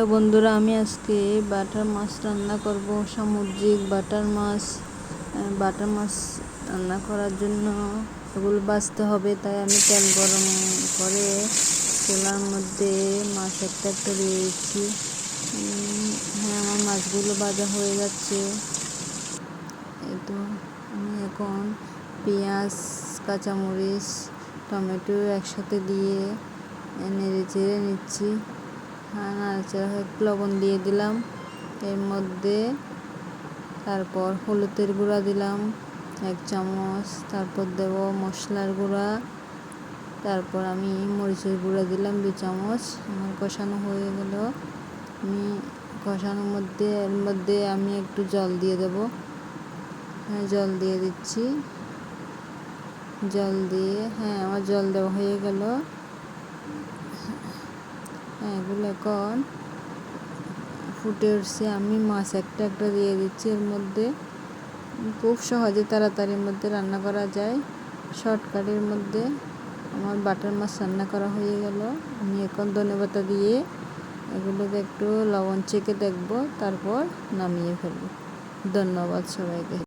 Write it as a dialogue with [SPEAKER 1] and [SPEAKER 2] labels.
[SPEAKER 1] Hello বন্ধুরা, আমি আজকে বাটার মাছ রান্না করব, সামুদ্রিক বাটার মাছ। বাটার মাছ রান্না করার জন্য এগুলো বাছতে হবে, তাই আমি তেল গরম করে চুলার মধ্যে মাছ একটা একটা দিয়ে দিচ্ছি। হ্যাঁ আমার মাছগুলো ভাজা হয়ে যাচ্ছে। তো, আমি এখন পেঁয়াজ, কাঁচামরিচ, টমেটো একসাথে দিয়ে নেড়ে চেড়ে নিচ্ছি। নাড়াচাড়া হয়ে একটু লবণ দিয়ে দিলাম। এর মধ্যে তারপর হলুদের গুঁড়া দিলাম, এক চামচ। তারপর দেব মশলার গুঁড়া। তারপর আমি মরিচের গুঁড়া দিলাম দু চামচ। আমার কষানো হয়ে গেল। আমি কষানোর মধ্যে, এর মধ্যে আমি একটু জল দিয়ে দেব। হ্যাঁ জল দিয়ে দিচ্ছি। জল দিয়ে হ্যাঁ আমার জল দেওয়া হয়ে গেল। হ্যাঁ এগুলো এখন ফুটে উঠছে। আমি মাছ একটা একটা দিয়ে দিচ্ছি এর মধ্যে। খুব সহজে তাড়াতাড়ির মধ্যে রান্না করা যায়। শর্টকাটের মধ্যে আমার বাটার মাছ রান্না করা হয়ে গেল। আমি এখন ধনেপাতা দিয়ে এগুলোকে একটু লবণ চেখে দেখব, তারপর নামিয়ে ফেলব। ধন্যবাদ সবাইকে।